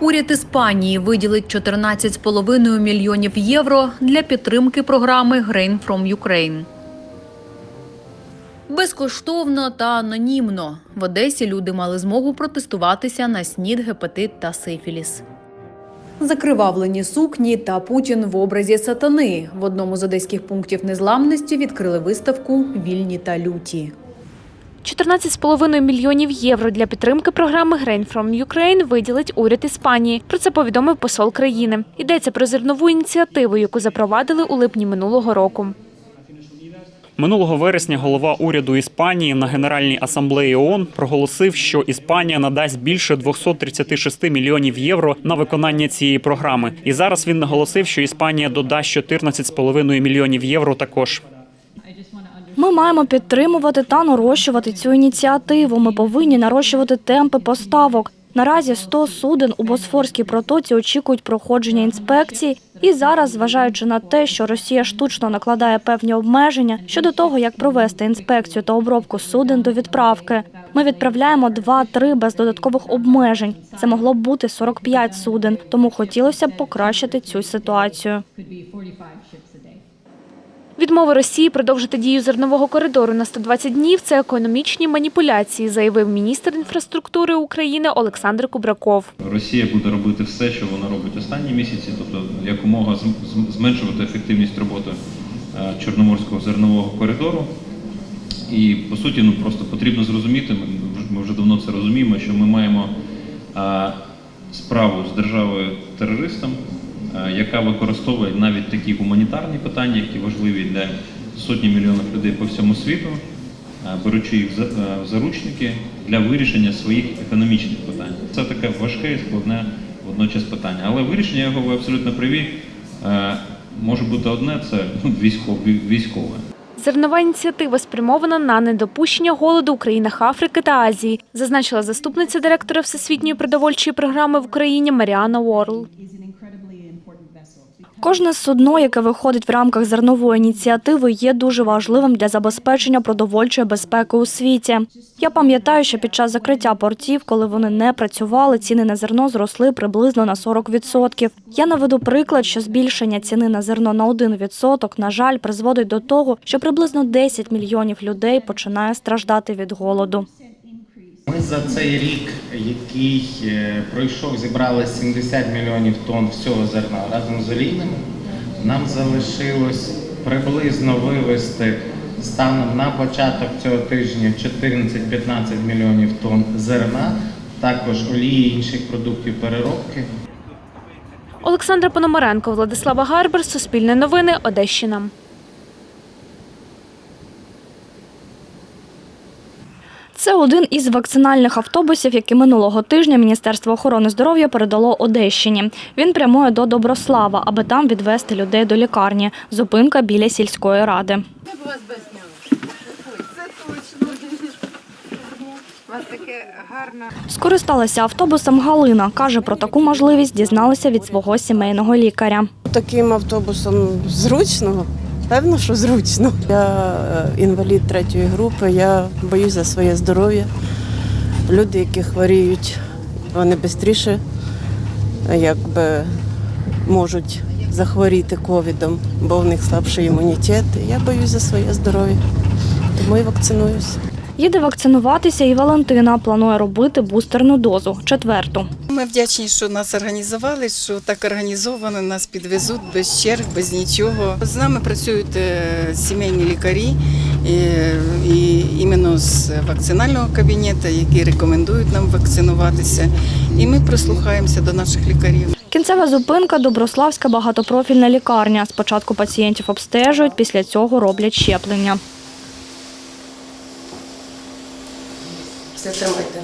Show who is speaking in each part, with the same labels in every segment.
Speaker 1: Уряд Іспанії виділить 14,5 мільйонів євро для підтримки програми Grain from Ukraine. Безкоштовно та анонімно в Одесі люди мали змогу протестуватися на снід, гепатит та сифіліс. Закривавлені сукні та Путін в образі сатани. В одному з одеських пунктів незламності відкрили виставку Вільні та люті.
Speaker 2: 14,5 мільйонів євро для підтримки програми Grain from Ukraine виділить уряд Іспанії. Про це повідомив посол країни. Йдеться про зернову ініціативу, яку запровадили у липні минулого року.
Speaker 3: Минулого вересня голова уряду Іспанії на Генеральній асамблеї ООН проголосив, що Іспанія надасть більше 236 мільйонів євро на виконання цієї програми. І зараз він наголосив, що Іспанія додасть 14,5 мільйонів євро також.
Speaker 4: Ми маємо підтримувати та нарощувати цю ініціативу. Ми повинні нарощувати темпи поставок. Наразі 100 суден у Босфорській протоці очікують проходження інспекцій. І зараз, зважаючи на те, що Росія штучно накладає певні обмеження щодо того, як провести інспекцію та обробку суден до відправки, ми відправляємо 2-3 без додаткових обмежень. Це могло б бути 45 суден, тому хотілося б покращити цю ситуацію.
Speaker 2: Відмова Росії продовжити дію зернового коридору на 120 днів це економічні маніпуляції, заявив міністр інфраструктури України Олександр Кубраков.
Speaker 5: Росія буде робити все, що вона робить останні місяці, тобто якомога зм- зм- зменшувати ефективність роботи е, Чорноморського зернового коридору. І по суті, ну просто потрібно зрозуміти, ми вже- давно це розуміємо, що ми маємо е, справу з державою терористом, яка використовує навіть такі гуманітарні питання, які важливі для сотні мільйонів людей по всьому світу, е, беручи їх е, в заручники для вирішення своїх економічних питань. Це таке важке і складне водночас питання. Але вирішення його ви абсолютно праві. е, Може бути одне це ну, військове. військове.
Speaker 2: Зернова ініціатива спрямована на недопущення голоду у країнах Африки та Азії, зазначила заступниця директора Всесвітньої продовольчої програми в Україні Маріана Уорл.
Speaker 4: Кожне судно, яке виходить в рамках зернової ініціативи, є дуже важливим для забезпечення продовольчої безпеки у світі. Я пам'ятаю, що під час закриття портів, коли вони не працювали, ціни на зерно зросли приблизно на 40%. Я наведу приклад, що збільшення ціни на зерно на 1%, на жаль, призводить до того, що приблизно 10 мільйонів людей починає страждати від голоду.
Speaker 6: Ми за цей рік, який е, пройшов, зібрали 70 мільйонів тонн всього зерна разом з олійними. Нам залишилось приблизно вивезти станом на початок цього тижня 14-15 мільйонів тонн зерна, також олії і інших продуктів переробки.
Speaker 2: Олександра Пономаренко, Владислава Гарбер, Суспільне новини, Одещина.
Speaker 4: Це один із вакцинальних автобусів, які минулого тижня Міністерство охорони здоров'я передало Одещині. Він прямує до Доброслава, аби там відвести людей до лікарні. Зупинка біля сільської ради.
Speaker 7: У вас таке.
Speaker 4: Скористалася автобусом Галина. Каже, про таку можливість дізналася від свого сімейного лікаря.
Speaker 7: Таким автобусом зручно. Певно, що зручно. Я е, інвалід третьої групи, я боюсь за своє здоров'я. Люди, які хворіють, вони швидше якби можуть захворіти ковідом, бо в них слабший імунітет. Я боюсь за своє здоров'я, тому і вакцинуюся.
Speaker 4: Їде вакцинуватися і Валентина. Планує робити бустерну дозу четверту.
Speaker 8: Ми вдячні, що нас організували, що так організовано, нас підвезуть без черг, без нічого. З нами працюють е, сімейні лікарі і, і іменно з вакцинального кабінету, які рекомендують нам вакцинуватися. І ми прислухаємося до наших лікарів.
Speaker 4: Кінцева зупинка Доброславська багатопрофільна лікарня. Спочатку пацієнтів обстежують, після цього роблять щеплення.
Speaker 9: Все тримайте.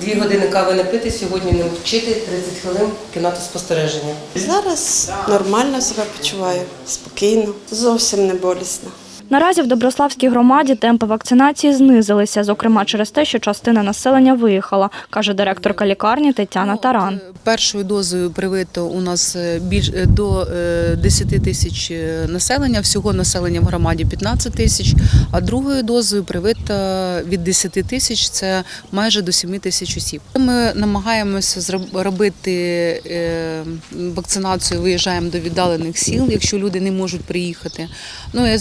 Speaker 9: Дві години кави не пити, сьогодні не вчити, 30 хвилин кімната спостереження.
Speaker 7: Зараз нормально себе почуваю, спокійно, зовсім не болісно.
Speaker 4: Наразі в Доброславській громаді темпи вакцинації знизилися, зокрема через те, що частина населення виїхала, каже директорка лікарні Тетяна Таран.
Speaker 10: Першою дозою привито у нас е, більш е, до е, 10 тисяч е, населення, всього населення в громаді 15 тисяч, а другою дозою привито від 10 тисяч це майже до 7 тисяч осіб. Ми намагаємося робити е, вакцинацію, виїжджаємо до віддалених сіл, якщо люди не можуть приїхати. Ну і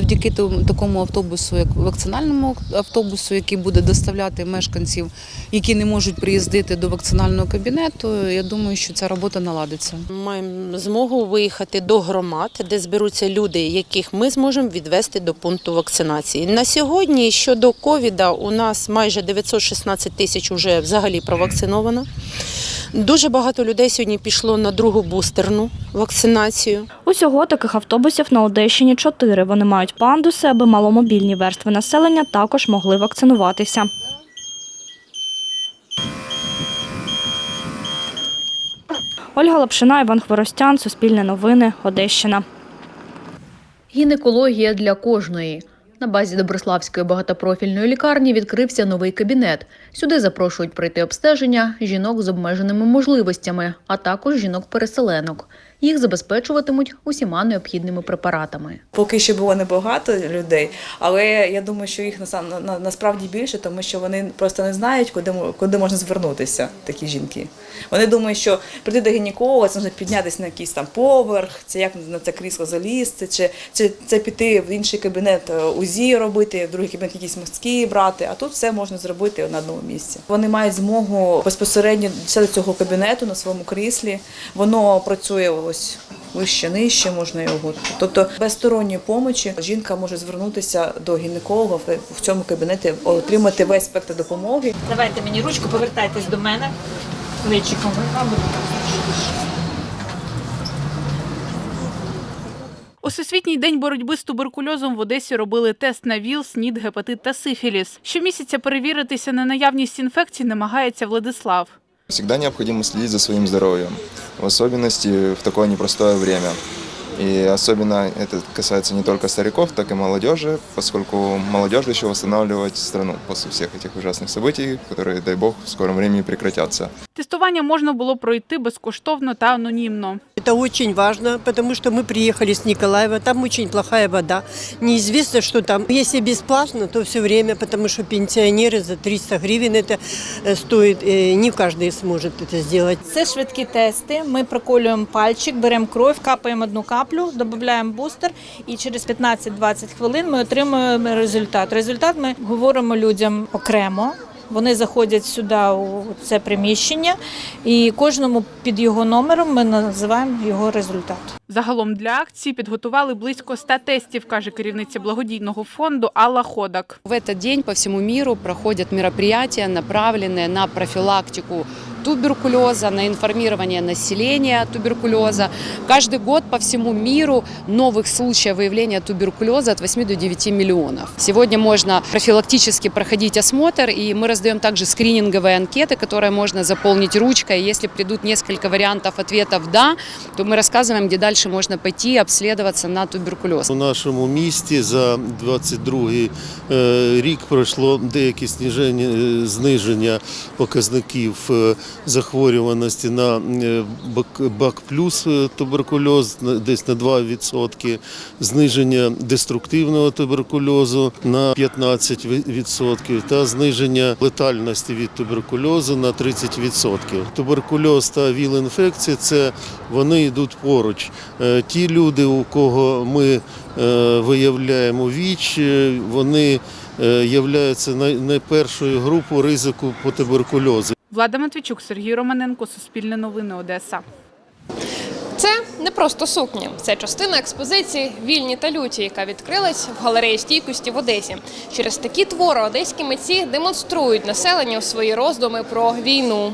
Speaker 10: завдяки, такому автобусу, як вакцинальному автобусу, який буде доставляти мешканців, які не можуть приїздити до вакцинального кабінету, я думаю, що ця робота наладиться.
Speaker 11: Маємо змогу виїхати до громад, де зберуться люди, яких ми зможемо відвести до пункту вакцинації. На сьогодні щодо ковіда у нас майже 916 тисяч вже взагалі провакциновано. Дуже багато людей сьогодні пішло на другу бустерну вакцинацію.
Speaker 4: Усього таких автобусів на Одещині чотири. Вони мають пандуси, аби маломобільні верстви населення також могли вакцинуватися. Ольга Лапшина, Іван Хворостян, Суспільне новини, Одещина.
Speaker 1: Гінекологія для кожної. На базі Доброславської багатопрофільної лікарні відкрився новий кабінет. Сюди запрошують пройти обстеження жінок з обмеженими можливостями, а також жінок-переселенок. Їх забезпечуватимуть усіма необхідними препаратами.
Speaker 12: Поки що було небагато людей, але я думаю, що їх насправді більше, тому що вони просто не знають, куди, куди можна звернутися, такі жінки. Вони думають, що прийти до гінеколога, це можна піднятися на якийсь там поверх, це як на це крісло залізти, чи, чи це піти в інший кабінет е, УЗІ робити, в другий кабінет якісь мазки брати, а тут все можна зробити на одному місці. Вони мають змогу безпосередньо до цього кабінету на своєму кріслі. Воно працює ось вище, нижче можна його. Тобто без сторонньої помочі жінка може звернутися до гінеколога в- цьому кабінеті, отримати весь спектр допомоги.
Speaker 13: Давайте мені ручку, повертайтесь до мене. Плечиком
Speaker 14: У Всесвітній день боротьби з туберкульозом в Одесі робили тест на ВІЛ, СНІД, гепатит та сифіліс. Щомісяця перевіритися на наявність інфекцій намагається Владислав.
Speaker 15: Всегда необходимо следить за своим здоровьем, в особенности в такое непростое время. И особенно это касается не только стариков, так и молодежи, поскольку молодежь еще восстанавливать страну после всех этих ужасных событий, которые, дай бог, в скором времени прекратятся.
Speaker 14: Тестування можна було пройти безкоштовно та анонімно.
Speaker 16: Это очень важно, потому что мы приехали с Николаева, там очень плохая вода. Неизвестно, что там. Если бесплатно, то все время, потому что пенсионеры за 300 гривен это э, стоит, э, не каждый сможет это сделать.
Speaker 13: Це швидкі тести. Ми проколюємо пальчик, беремо кров, капаємо одну каплю, додаємо бустер, і через 15-20 хвилин ми отримуємо результат. Результат ми говоримо людям окремо. Вони заходять сюди у це приміщення, і кожному під його номером ми називаємо його результат.
Speaker 14: Загалом для акції підготували близько 100 тестів, каже керівниця благодійного фонду Алла Ходак.
Speaker 17: В цей день по всьому міру проходять мероприятия, направлені на профилактику туберкулеза, на информирование населения туберкулеза. Каждый год по всему миру новых случаев выявления туберкулеза от 8 до 9 миллионов. Сегодня можно профилактически проходить осмотр, и мы раздаем также скрининговые анкеты, которые можно заполнить ручкой. Если придут несколько вариантов ответов «да», то мы рассказываем, где дальше можно пойти и обследоваться на туберкулез.
Speaker 18: У нашому місті за 22 е, рік пройшло деякі сніження, е, зниження показників е, захворюваності на е, бак- плюс е, туберкульоз десь на 2%, зниження деструктивного туберкульозу на 15% та зниження летальності від туберкульозу на 30%. Туберкульоз та ВІЛ-інфекція – це вони йдуть поруч. Е, Ті люди, у кого ми виявляємо ВІЧ, вони являються найпершою групою ризику по туберкульозу.
Speaker 14: Влада Матвійчук, Сергій Романенко, Суспільне новини, Одеса.
Speaker 19: Це не просто сукні, це частина експозиції Вільні та люті, яка відкрилась в галереї стійкості в Одесі. Через такі твори одеські митці демонструють населенню свої роздуми про війну.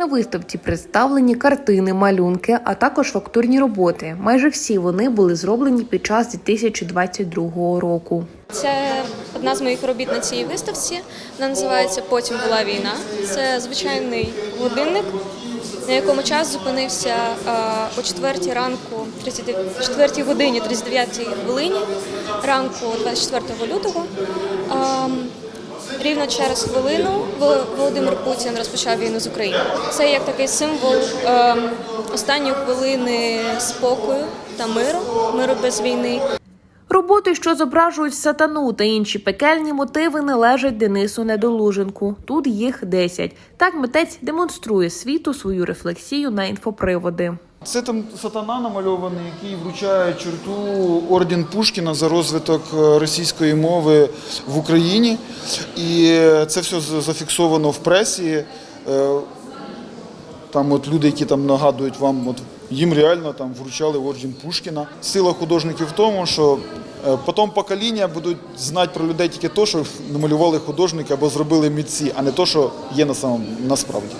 Speaker 20: На виставці представлені картини, малюнки, а також фактурні роботи. Майже всі вони були зроблені під час 2022 року.
Speaker 21: Це одна з моїх робіт на цій виставці. Вона називається Потім була війна. Це звичайний годинник, на якому час зупинився о 4 ранку, 39 4 годині 39 хвилині. ранку 24 лютого. Рівно через хвилину Володимир Путін розпочав війну з Україною. Це як такий символ ем, останньої хвилини спокою та миру, миру без війни.
Speaker 20: Роботи, що зображують сатану та інші пекельні мотиви, належать Денису Недолуженку. Тут їх 10. Так митець демонструє світу свою рефлексію на інфоприводи.
Speaker 22: Це там сатана намальований, який вручає чорту орден Пушкіна за розвиток е, російської мови в Україні. І це все зафіксовано в пресі. Е, Там от люди, які там нагадують вам, от їм реально там вручали орден Пушкіна. Сила художників в тому, що е, потім покоління будуть знати про людей тільки те, що намалювали художники або зробили митці, а не те, що є на самом насправді.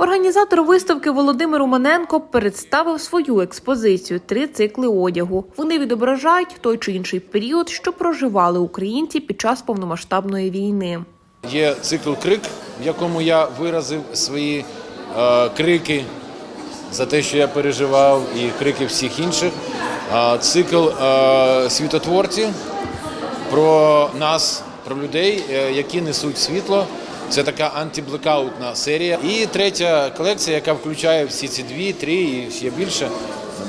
Speaker 20: Організатор виставки Володимир Уманенко представив свою експозицію три цикли одягу. Вони відображають той чи інший період, що проживали українці під час повномасштабної війни.
Speaker 23: Є цикл крик, в якому я виразив свої е, крики за те, що я переживав, і крики всіх інших. А цикл е, світотворці про нас, про людей, е, які несуть світло. Це така антиблекаутна серія. І третя колекція, яка включає всі ці дві, три і ще більше,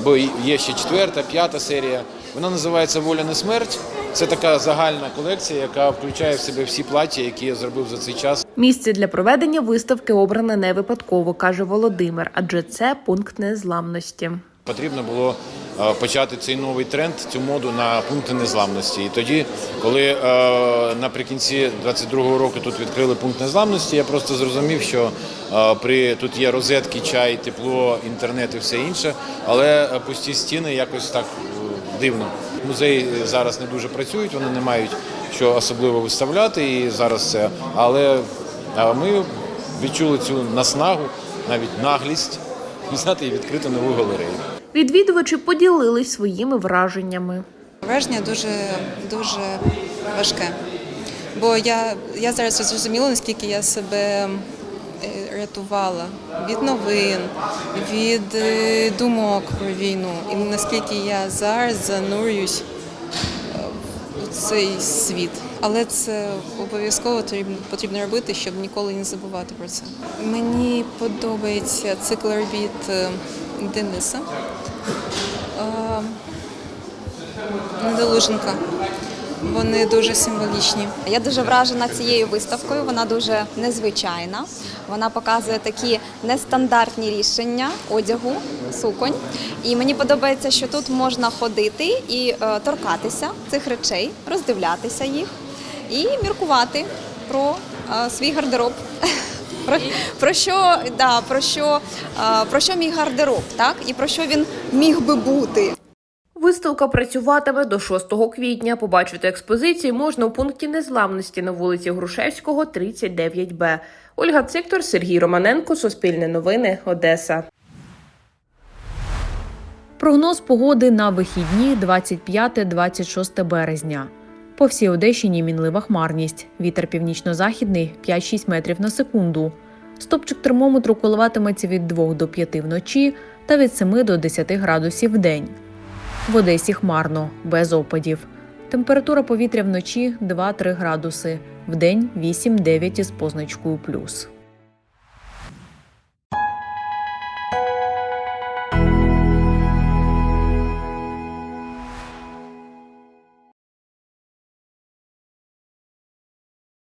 Speaker 23: бо є ще четверта, п'ята серія. Вона називається Воля не смерть. Це така загальна колекція, яка включає в себе всі плаття, які я зробив за цей час.
Speaker 20: Місце для проведення виставки обране не випадково, каже Володимир, адже це пункт незламності.
Speaker 23: Потрібно було почати цей новий тренд, цю моду на пункти незламності. І тоді, коли е, наприкінці 22-го року тут відкрили пункт незламності, я просто зрозумів, що е, при тут є розетки, чай, тепло, інтернет і все інше, але е, пусті стіни якось так е, дивно. Музеї зараз не дуже працюють, вони не мають що особливо виставляти і зараз це. Але е, ми відчули цю наснагу, навіть наглість, взяти і відкрити нову галерею.
Speaker 20: Відвідувачі поділились своїми враженнями.
Speaker 24: Враження дуже дуже важке. Бо я, я зараз зрозуміла, наскільки я себе е, рятувала від новин, від е, думок про війну, і наскільки я зараз занурююсь е, у цей світ. Але це обов'язково потрібно, робити, щоб ніколи не забувати про це. Мені подобається цикл робіт е, Дениса. Е, Недолуженка. Вони дуже символічні.
Speaker 25: Я дуже вражена цією виставкою. Вона дуже незвичайна. Вона показує такі нестандартні рішення одягу, суконь. І мені подобається, що тут можна ходити і е, торкатися цих речей, роздивлятися їх і міркувати про е, свій гардероб. Про, про що да, про що, про що мій гардероб, так і про що він міг би бути.
Speaker 20: Виставка працюватиме до 6 квітня. Побачити експозицію можна у пункті незламності на вулиці Грушевського, 39Б. Ольга Циктор, Сергій Романенко, Суспільне новини, Одеса.
Speaker 1: Прогноз погоди на вихідні 25-26 березня. По всій Одещині мінлива хмарність. Вітер північно-західний 5-6 метрів на секунду. Стопчик термометру коливатиметься від 2 до 5 вночі та від 7 до 10 градусів в день. В Одесі хмарно, без опадів. Температура повітря вночі 2-3 градуси, вдень 8-9 із позначкою плюс.